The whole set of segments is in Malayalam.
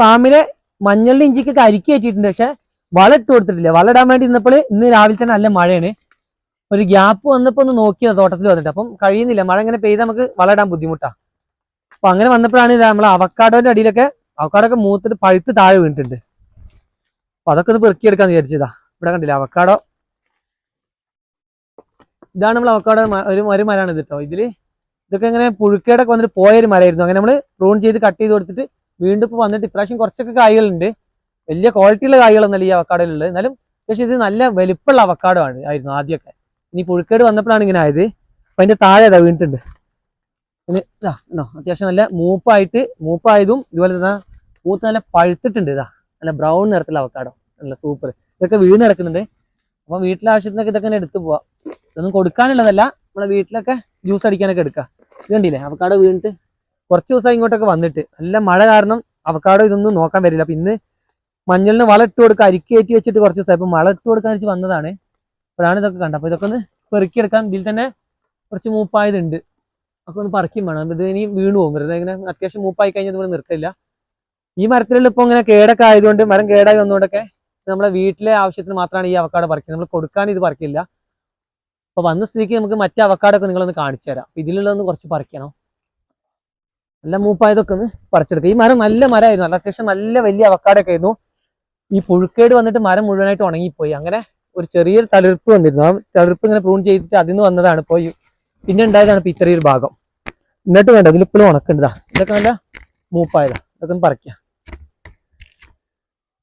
ഫാമിലെ മഞ്ഞളിന്റെ ഇഞ്ചിക്കൊക്കെ അരിക്കി കയറ്റിയിട്ടുണ്ട്. പക്ഷെ വളം ഇട്ട് കൊടുത്തിട്ടില്ല. വളം ഇടാൻ വേണ്ടി ഇന്നപ്പോൾ ഇന്ന് രാവിലെ തന്നെ നല്ല മഴയാണ്. ഒരു ഗ്യാപ്പ് വന്നപ്പോൾ ഒന്ന് നോക്കിയത് തോട്ടത്തിൽ വന്നിട്ട്. അപ്പം കഴിയുന്നില്ല. മഴ ഇങ്ങനെ പെയ്ത് നമുക്ക് വളം ഇടാൻ ബുദ്ധിമുട്ടാ. അപ്പൊ അങ്ങനെ വന്നപ്പോഴാണ് ഇതാ നമ്മളെ അവക്കാടോന്റെ അടിയിലൊക്കെ അവക്കാടൊക്കെ മൂത്തിട്ട് പഴുത്ത് താഴെ വീണിട്ടുണ്ട്. അപ്പൊ അതൊക്കെ ഒന്ന് പെറുക്കിയെടുക്കാന്ന് വിചാരിച്ചതാ. ഇവിടെ കണ്ടില്ല അവക്കാടോ? ഇതാണ് നമ്മൾ അവക്കാടോ ഒരു ഒരു മരമാണ് ഇത് കേട്ടോ. ഇതിൽ ഇതൊക്കെ ഇങ്ങനെ പുഴുക്കേടൊക്കെ വന്നിട്ട് പോയൊരു മരമായിരുന്നു. അങ്ങനെ നമ്മൾ പ്രൂൺ ചെയ്ത് കട്ട് ചെയ്ത് കൊടുത്തിട്ട് വീണ്ടും ഇപ്പൊ വന്നിട്ട് ഇപ്രാവശ്യം കുറച്ചൊക്കെ കായ്കളുണ്ട്. വലിയ ക്വാളിറ്റിയുള്ള കായ്കളൊന്നല്ല ഈ അവക്കാടിലുള്ളത് എന്നാലും പക്ഷേ ഇത് നല്ല വലിപ്പമുള്ള അവക്കാടോ ആണ് ആയിരുന്നു ആദ്യമൊക്കെ. ഇനി പുഴുക്കേട് വന്നപ്പോഴാണ് ഇങ്ങനെ ആയത്. അപ്പൊ അതിന്റെ താഴെ അതാ വീണിട്ടുണ്ട്? അത്യാവശ്യം നല്ല മൂപ്പായിട്ട് മൂപ്പായതും ഇതുപോലെ തന്നെ മൂത്ത് നല്ല പഴുത്തിട്ടുണ്ട് ഇതാ. നല്ല ബ്രൗൺ നിറത്തിലുള്ള അവക്കാടോ. നല്ല സൂപ്പർ ഇതൊക്കെ വീണ് കിടക്കുന്നുണ്ട്. അപ്പൊ വീട്ടിലെ ആവശ്യത്തിനൊക്കെ ഇതൊക്കെ തന്നെ എടുത്തു പോവാം. ഇതൊന്നും കൊടുക്കാനുള്ളതല്ല. നമ്മളെ വീട്ടിലൊക്കെ ജ്യൂസ് അടിക്കാനൊക്കെ എടുക്കാം. ഇത് കണ്ടില്ലേ? അവക്കാടോ വീണിട്ട് കുറച്ച് ദിവസം ഇങ്ങോട്ടൊക്കെ വന്നിട്ട്. നല്ല മഴ കാരണം അവക്കാടോ ഇതൊന്നും നോക്കാൻ വരില്ല. അപ്പൊ ഇന്ന് മഞ്ഞളിന് വളം ഇട്ട് കൊടുക്കുക അരിക്ക് കയറ്റി വെച്ചിട്ട് കുറച്ച് ദിവസം ഇപ്പൊ വളം ഇട്ട് കൊടുക്കാൻ വെച്ച് വന്നതാണ്. അപ്പോഴാണ് ഇതൊക്കെ കണ്ടത്. അപ്പൊ ഇതൊക്കെ ഒന്ന് പെറുക്കിയെടുക്കാൻ ഇതിൽ തന്നെ കുറച്ച് മൂപ്പായതുണ്ട്. ഒക്കെ ഒന്ന് പറിക്കും വേണം. ഇത് ഇനി വീണ് പോകും. വെറുതെ ഇങ്ങനെ അത്യാവശ്യം മൂപ്പായി കഴിഞ്ഞാൽ നമ്മൾ നിർത്തില്ല. ഈ മരത്തിലുള്ള ഇപ്പൊ ഇങ്ങനെ കേടൊക്കെ ആയതുകൊണ്ട് മരം കേടായി വന്നുകൊണ്ടൊക്കെ നമ്മളെ വീട്ടിലെ ആവശ്യത്തിന് മാത്രമാണ് ഈ അവക്കാട് പറിക്കുന്നത്. നമ്മൾ കൊടുക്കാൻ ഇത് പറിക്കില്ല. അപ്പൊ വന്ന സ്ഥിതിക്ക് നമുക്ക് മറ്റേ അവക്കാടൊക്കെ നിങ്ങളൊന്ന് കാണിച്ചു തരാം. ഇതിലുള്ളതൊന്ന് കുറച്ച് പറിക്കണം. നല്ല മൂപ്പായതൊക്കെ ഒന്ന് പറിച്ചെടുക്കുക ഈ മരം നല്ല മരമായിരുന്നു നല്ല അത്യാവശ്യം നല്ല വലിയ അവക്കാടൊക്കെ ആയിരുന്നു. ഈ പുഴുക്കേട് വന്നിട്ട് മരം മുഴുവനായിട്ട് ഉണങ്ങിപ്പോയി. അങ്ങനെ ഒരു ചെറിയൊരു തളിർപ്പ് വന്നിരുന്നു. ആ തളിർപ്പ് ഇങ്ങനെ പ്രൂൺ ചെയ്തിട്ട് അതിൽ നിന്ന് വന്നതാണ് ഇപ്പോൾ പിന്നെ ഉണ്ടായതാണ് ഇപ്പോൾ ഇത്രയൊരു ഭാഗം. എന്നിട്ട് വേണ്ട ഇതിലിപ്പോഴും ഉണക്കുണ്ടതാ ഇതൊക്കെ നല്ല മൂപ്പായതാ. ഇതൊക്കെ ഒന്ന്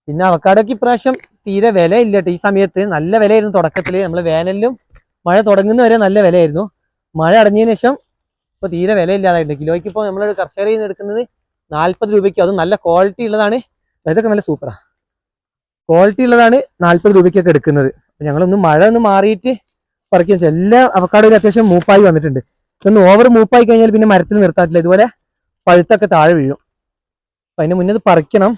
പിന്നെ അവക്കാടൊക്കെ ഇപ്രാവശ്യം തീരെ വില ഇല്ല ഈ സമയത്ത് നല്ല വിലയായിരുന്നു തുടക്കത്തിൽ നമ്മൾ വേനലിലും മഴ തുടങ്ങുന്നവരെ നല്ല വിലയായിരുന്നു. മഴ അടഞ്ഞതിന് ശേഷം ഇപ്പൊ തീരെ വില ഇല്ലാതായിട്ടുണ്ട് കിലോയ്ക്ക് ഇപ്പോൾ നമ്മൾ കർഷകരിൽ നിന്ന് എടുക്കുന്നത് നാല്പത് രൂപയ്ക്ക്. അത് നല്ല ക്വാളിറ്റി ഉള്ളതാണ്. ഇതൊക്കെ നല്ല സൂപ്പറാ ക്വാളിറ്റി ഉള്ളതാണ് നാല്പത് രൂപയ്ക്കൊക്കെ എടുക്കുന്നത്. അപ്പൊ ഞങ്ങളൊന്ന് മഴ ഒന്ന് മാറിയിട്ട് പറിക്കുക എല്ലാ അവക്കാടും അത്യാവശ്യം മൂപ്പായി വന്നിട്ടുണ്ട്. ഇതൊന്ന് ഓവർ മൂപ്പായി കഴിഞ്ഞാൽ പിന്നെ മരത്തിൽ നിർത്താറ്റില്ല ഇതുപോലെ പഴുത്തൊക്കെ താഴെ വീഴും. അപ്പൊ അതിന് മുന്നേ പറിക്കണം.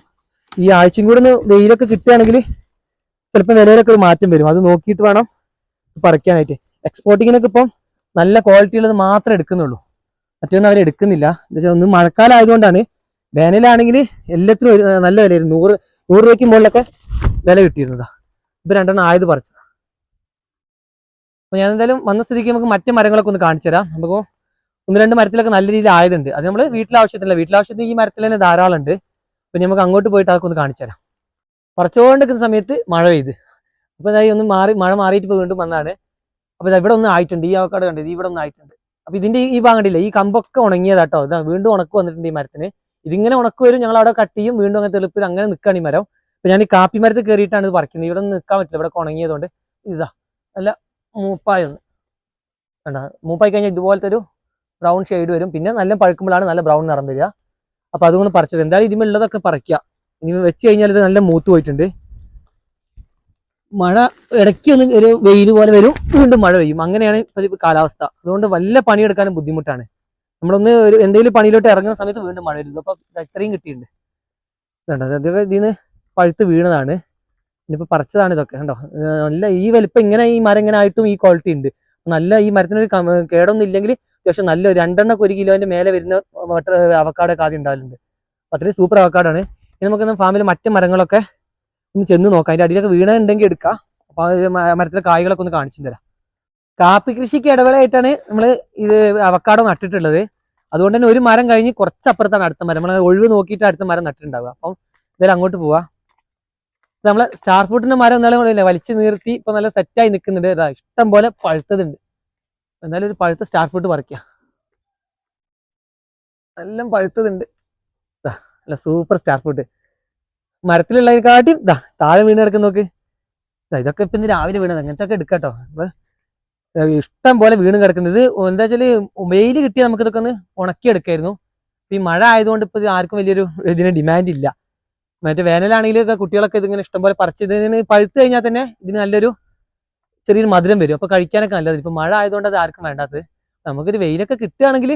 ഈ ആഴ്ചയും കൂടെ ഒന്ന് വെയിലൊക്കെ കിട്ടുകയാണെങ്കിൽ ചിലപ്പോൾ വിലയിലൊക്കെ ഒരു മാറ്റം വരും. അത് നോക്കിയിട്ട് വേണം പറിക്കാനായിട്ട്. എക്സ്പോർട്ടിങ്ങിനൊക്കെ ഇപ്പം നല്ല ക്വാളിറ്റി ഉള്ളത് മാത്രമേ എടുക്കുന്നുള്ളൂ. മറ്റൊന്നും അവർ എടുക്കുന്നില്ല. എന്താ വെച്ചാൽ ഒന്ന് മഴക്കാലം ആയതുകൊണ്ടാണ്. വേനലാണെങ്കിൽ എല്ലാത്തിനും ഒരു നല്ല വിലയായിരുന്നു. നൂറ് നൂറ് രൂപയ്ക്ക് മുകളിലൊക്കെ വില കിട്ടിയിരുന്നതാ. ഇപ്പൊ രണ്ടെണ്ണം ആയത് പറിച്ചതാ. അപ്പൊ ഞാൻ എന്തായാലും വന്ന സ്ഥിതിക്ക് നമുക്ക് മറ്റു മരങ്ങളൊക്കെ ഒന്ന് കാണിച്ചു തരാം. നമുക്ക് ഒന്ന് രണ്ട് മരത്തിലൊക്കെ നല്ല രീതിയിൽ ആയതുണ്ട്. അത് നമ്മൾ വീട്ടിലെ വീട്ടിലാവശ്യത്തിന് ഈ മരത്തിൽ തന്നെ ധാരാളം ഉണ്ട് പിന്നെ നമുക്ക് അങ്ങോട്ട് പോയിട്ട് അതൊക്കെ ഒന്ന് കാണിച്ചു തരാം. പറിച്ചുകൊണ്ടിരിക്കുന്ന സമയത്ത് മഴ പെയ്ത്. അപ്പൊ ഇതായി ഒന്ന് മാറി മഴ മാറിയിട്ട് വീണ്ടും വന്നാണ് അപ്പൊ ഇതാ ഇവിടെ ഒന്ന് ആയിട്ടുണ്ട്. ഈ അവക്കാട് കണ്ടത് ഇവിടെ ഒന്ന് ആയിട്ടുണ്ട്. അപ്പൊ ഇതിന്റെ ഈ ഭാഗം ഈ കമ്പൊക്കെ ഉണങ്ങിയതാട്ടോ. ഇതാ വീണ്ടും ഉണക്ക് വന്നിട്ടുണ്ട് ഈ മരത്തിന്. ഇതിങ്ങനെ ഉണക്ക് വരും ഞങ്ങൾ അവിടെ കട്ട് ചെയ്യും വീണ്ടും അങ്ങനെ തെളിപ്പിൽ അങ്ങനെ നിൽക്കുകയാണ് ഈ മരം. അപ്പൊ ഞാൻ ഈ കാപ്പി മരത്തിൽ കയറിയിട്ടാണ് ഇത് പറിക്കുന്നത്. ഇവിടെ നിൽക്കാൻ പറ്റില്ല ഇവിടെ ഉണങ്ങിയതുകൊണ്ട്. ഇതാ നല്ല മൂപ്പായൊന്ന് കണ്ട മൂപ്പായി കഴിഞ്ഞാൽ ഇതുപോലത്തെ ഒരു ബ്രൗൺ ഷെയ്ഡ് വരും. പിന്നെ നല്ല പഴുക്കുമ്പോഴാണ് നല്ല ബ്രൗൺ നിറം വരിക. അപ്പൊ അതുകൊണ്ട് പറിച്ചത്. എന്തായാലും ഇതിമുള്ളതൊക്കെ പറിക്കുക. ഇനി വെച്ച് കഴിഞ്ഞാൽ ഇത് നല്ല മൂത്ത് പോയിട്ടുണ്ട്. മഴ ഇടയ്ക്ക് ഒന്ന് ഒരു വെയിൽ പോലെ വരും വീണ്ടും മഴ പെയ്യും. അങ്ങനെയാണ് കാലാവസ്ഥ. അതുകൊണ്ട് വല്ല പണിയെടുക്കാനും ബുദ്ധിമുട്ടാണ്. നമ്മളൊന്ന് ഒരു എന്തെങ്കിലും പണിയിലോട്ട് ഇറങ്ങുന്ന സമയത്ത് വീണ്ടും മഴ വരുന്നു അപ്പൊ ദാ ഇത്രയും കിട്ടിയിട്ടുണ്ട്. ഇതുണ്ട്? അതൊക്കെ ഇതിൽ നിന്ന് പഴുത്ത് വീണതാണ്. ഇനിയിപ്പോ പറിച്ചതാണ് ഇതൊക്കെ. കണ്ടോ? നല്ല ഈ വലിപ്പം ഇങ്ങനെ ഈ മരം ഇങ്ങനെ ആയിട്ടും ഈ ക്വാളിറ്റി ഉണ്ട്. നല്ല ഈ മരത്തിനൊരു കേടൊന്നും ഇല്ലെങ്കിൽ അത്യാവശ്യം നല്ല രണ്ടെണ്ണൊക്കെ ഒരു കിലോന്റെ മേലെ വരുന്ന അവക്കാടൊക്കെ ആദ്യം ഉണ്ടാവലുണ്ട്. അത്രയും സൂപ്പർ അവക്കാടാണ്. ഇനി നമുക്ക് ഫാമിൽ മറ്റു മരങ്ങളൊക്കെ ഒന്ന് ചെന്ന് നോക്കാം. അതിന്റെ അടിയിലൊക്കെ വീണുണ്ടെങ്കിൽ എടുക്കാം. അപ്പൊ ആ ഒരു മരത്തിലെ കായ്കളൊക്കെ ഒന്ന് കാണിച്ചു തരാം. കാപ്പി കൃഷിക്ക് ഇടവേളയായിട്ടാണ് നമ്മൾ ഇത് അവക്കാടോ നട്ടിട്ടുള്ളത്. അതുകൊണ്ട് തന്നെ ഒരു മരം കഴിഞ്ഞ് കുറച്ചപ്പുറത്താണ് അടുത്ത മരം. നമ്മൾ ഒഴിവ് നോക്കിയിട്ട് അടുത്ത മരം നട്ടിട്ടുണ്ടാവുക. അപ്പം എന്തായാലും അങ്ങോട്ട് പോവാ. നമ്മളെ സ്റ്റാർ ഫ്രൂട്ടിന്റെ മരം എന്നാലും കൂടെ വലിച്ചു നിർത്തി ഇപ്പൊ നല്ല സെറ്റായി നിൽക്കുന്നുണ്ട്. ഇഷ്ടം പോലെ പഴുത്തതുണ്ട്. എന്നാലും ഒരു പഴുത്ത സ്റ്റാർ ഫ്രൂട്ട് പറിക്കുക നല്ല പഴുത്തതുണ്ട്. അല്ല സൂപ്പർ സ്റ്റാർ ഫ്രൂട്ട് മരത്തിലുള്ളതിനെക്കാട്ടി ഇതാ താഴെ വീണ് കിടക്കുന്ന നോക്ക്. ദാ, ഇതൊക്കെ ഇപ്പം ഇന്ന് രാവിലെ വീണത്. അങ്ങനത്തെ ഒക്കെ എടുക്കാട്ടോ ഇഷ്ടം പോലെ വീണ് കിടക്കുന്നത്. എന്താ വെച്ചാൽ വെയിൽ കിട്ടിയാൽ നമുക്ക് ഇതൊക്കെ ഒന്ന് ഉണക്കി എടുക്കായിരുന്നു. ഈ മഴ ആയതുകൊണ്ട് ഇപ്പൊ ആർക്കും വലിയൊരു ഇതിന് ഡിമാൻഡ് ഇല്ല. മറ്റേ വേനലാണെങ്കിലും കുട്ടികളൊക്കെ ഇതിങ്ങനെ ഇഷ്ടംപോലെ പറിച്ച് ഇതിന് പഴുത്ത് കഴിഞ്ഞാൽ തന്നെ ഇതിന് നല്ലൊരു ചെറിയൊരു മധുരം വരും. അപ്പൊ കഴിക്കാനൊക്കെ നല്ലത്. ഇപ്പൊ മഴ ആയതുകൊണ്ട് അത് ആർക്കും വേണ്ടാത്തത്. നമുക്കൊരു വെയിലൊക്കെ കിട്ടുകയാണെങ്കിൽ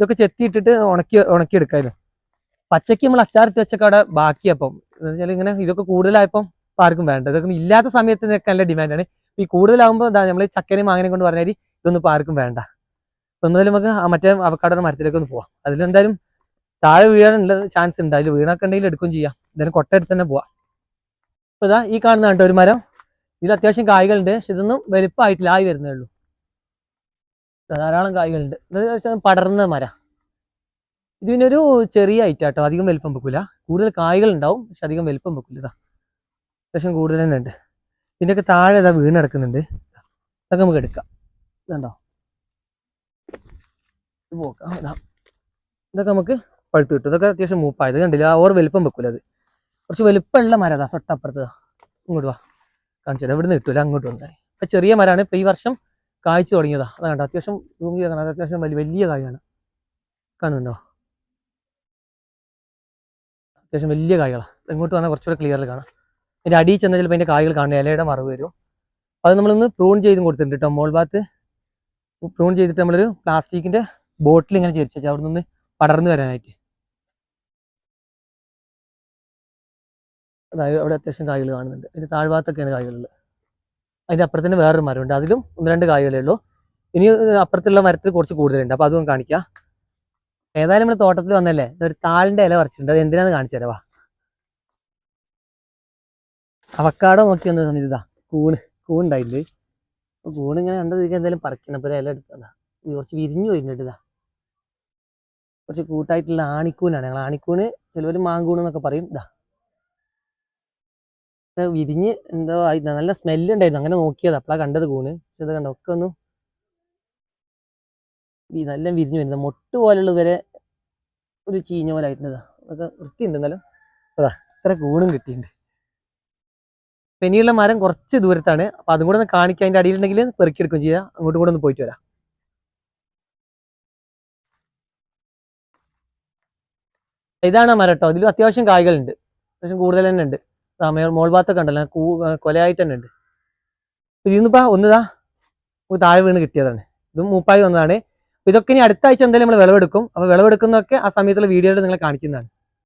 ഇതൊക്കെ ചെത്തിയിട്ടിട്ട് ഉണക്കി ഉണക്കി എടുക്കാമല്ലോ പച്ചയ്ക്ക് നമ്മൾ അച്ചാറിട്ട് വെച്ചൊക്കെ അവിടെ ബാക്കിയപ്പം വെച്ചാൽ ഇങ്ങനെ ഇതൊക്കെ കൂടുതലായപ്പം ഇപ്പൊ ആർക്കും വേണ്ട. ഇതൊക്കെ ഇല്ലാത്ത സമയത്ത് ഇതൊക്കെ നല്ല ഡിമാൻഡാണ് ഈ കൂടുതലാകുമ്പോൾ എന്താ നമ്മൾ ചക്കനെയും മാങ്ങനെയും കൊണ്ട് പറഞ്ഞാൽ ഇതൊന്നും ഇപ്പോൾ ആർക്കും വേണ്ട. അപ്പൊ നമുക്ക് മറ്റേ അവക്കാടോ മരത്തിലേക്ക് ഒന്ന് പോവാം. അതിലെന്തായാലും താഴെ വീഴാനുള്ള ചാൻസ് ഉണ്ട്. അതിൽ വീണൊക്കെ ഉണ്ടെങ്കിൽ എടുക്കുകയും ചെയ്യാം. എന്തായാലും കൊട്ടയെടുത്ത് തന്നെ പോവാം. ഇപ്പൊ ഇതാ ഈ കാണുന്ന കണ്ടോ ഒരു മരം? ഇതിൽ അത്യാവശ്യം കായ്കളുണ്ട്. പക്ഷെ ഇതൊന്നും വലുപ്പമായിട്ടില്ല. ആയി വരുന്നേ ഉള്ളൂ. ധാരാളം കായ്കളുണ്ട്. പടർന്ന മരം. ഇത് പിന്നെ ഒരു ചെറിയ ഐറ്റം കേട്ടോ അധികം വലിപ്പം വെക്കില്ല കൂടുതൽ കായ്കൾ ഉണ്ടാവും പക്ഷെ അധികം വലിപ്പം വെക്കില്ല അത്യാവശ്യം കൂടുതൽ തന്നെ ഉണ്ട്. ഇതിന്റെയൊക്കെ താഴെ ഇതാ വീണ് കിടക്കുന്നുണ്ട്. ഇതൊക്കെ നമുക്ക് എടുക്കാം. ഇതുണ്ടോ? ഇത് പോക്കാം. ഇതാ. ഇതൊക്കെ നമുക്ക് പഴുത്ത് കിട്ടും. ഇതൊക്കെ അത്യാവശ്യം മൂപ്പായത് കണ്ടില്ല? ആ ഓർ വലിപ്പം വെക്കില്ല അത്. കുറച്ച് വലിപ്പമുള്ള മരം അതാ തൊട്ടപ്പുറത്ത്. ഇങ്ങോട്ട് വാ. കാണിച്ചത് എവിടെ നിന്ന് കിട്ടൂല അങ്ങോട്ട് വന്നാൽ ഇപ്പൊ ചെറിയ മരമാണ്. ഇപ്പൊ ഈ വർഷം കായ്ച്ചു തുടങ്ങിയതാ. അതാണ് അത്യാവശ്യം. അത്യാവശ്യം വലിയ വലിയ കായാണ്. കാണുന്നുണ്ടോ? അത്യാവശ്യം വലിയ കായ്കളാണ് ഇങ്ങോട്ട് വന്നാൽ കുറച്ചുകൂടെ ക്ലിയറിൽ കാണാം. അതിന്റെ അടിയിൽ ചെന്നാൽ ചിലപ്പോൾ അതിന്റെ കായ്കൾ കാണുന്ന ഇലയുടെ മറവ് വരും. അത് നമ്മളൊന്ന് പ്രൂൺ ചെയ്തും കൊടുത്തിട്ടുണ്ട് കേട്ടോ മോൾ ഭാഗത്ത് പ്രൂൺ ചെയ്തിട്ട് നമ്മളൊരു പ്ലാസ്റ്റിക്കിന്റെ ബോട്ടിൽ ഇങ്ങനെ ചരിച്ചു വെച്ചാൽ അവിടെ നിന്ന് പടർന്നു വരാനായിട്ട്. അതായത് അവിടെ അത്യാവശ്യം കായ്കൾ കാണുന്നുണ്ട്. അതിന്റെ താഴ്ഭാഗത്തൊക്കെയാണ് കായകളുള്ളത്. അതിന്റെ അപ്പുറത്തിന് വേറൊരു മരമുണ്ട്. അതിലും ഒന്ന് രണ്ട് കായകളേ ഉള്ളൂ. ഇനി അപ്പുറത്തുള്ള മരത്തിൽ കുറച്ച് കൂടുതലുണ്ട്. അപ്പോൾ അതും കാണിക്കാം. ഏതായാലും നമ്മൾ തോട്ടത്തിൽ വന്നല്ലേ? ഒരു താളിന്റെ ഇല പറിച്ചിട്ടുണ്ട്. അത് എന്തിനാന്ന് കാണിച്ചു തരവാ അവക്കാടോ നോക്കി വന്ന സമയത്ത് കൂണ് കൂണുണ്ടായില്ലേ? അപ്പൊ കൂണ് ഇങ്ങനെ കണ്ടത് എന്തായാലും പറിക്കണം. അപ്പൊ ഇല എടുത്തതാ കുറച്ച് വിരിഞ്ഞു പോയിട്ടുണ്ട് കുറച്ച് കൂട്ടായിട്ടുള്ള ആണിക്കൂനാണ്. ഞങ്ങൾ ആണിക്കൂണ് ചിലവർ മാങ്കൂണ് എന്നൊക്കെ പറയും. ഇതാ. വിരിഞ്ഞ് എന്തോ ആയി നല്ല സ്മെല്ലുണ്ടായിരുന്നു അങ്ങനെ നോക്കിയത് അപ്പളാ കണ്ടത് കൂണ്. ഇത് കണ്ടോ ഒക്കെ ഒന്ന് നല്ല വിരിഞ്ഞു വരുന്നത്. മൊട്ട് പോലുള്ളത് വരെ ഒരു ചീഞ്ഞ പോലെ ആയിട്ടുണ്ട് അതൊക്കെ വൃത്തിയുണ്ട് എന്നാലും. അതാ ഇത്ര കൂണും കിട്ടിയിട്ടുണ്ട്. പെനിയുള്ള മരം കുറച്ച് ദൂരത്താണ്. അപ്പൊ അതും കൂടെ ഒന്ന് കാണിക്കുക അതിന്റെ അടിയിലുണ്ടെങ്കിൽ പെറുക്കിയെടുക്കുകയും ചെയ്യുക അങ്ങോട്ടും കൂടെ ഒന്ന് പോയിട്ട് വരാം. ഇതാണ് ആ മരം കേട്ടോ. ഇതിലും അത്യാവശ്യം കായ്കളുണ്ട്. അത്യാവശ്യം കൂടുതൽ തന്നെ ഉണ്ട്. മോൾ ഭാഗത്തൊക്കെ ഉണ്ടല്ലോ. കൂ കൊലയായിട്ട് തന്നെ ഉണ്ട്. ഇതിന്നിപ്പോ ഒന്നിതാ താഴെ വീണ് കിട്ടിയതാണ്. ഇതും മൂപ്പായി വന്നതാണ്. ഇതൊക്കെ ഇനി അടുത്ത ആഴ്ച എന്തായാലും നമ്മൾ വിളവെടുക്കും. അപ്പോൾ വിളവെടുക്കുന്നതൊക്കെ ആ സമയത്തുള്ള വീഡിയോയിൽ നിങ്ങൾ കാണിക്കുന്നതാണ്.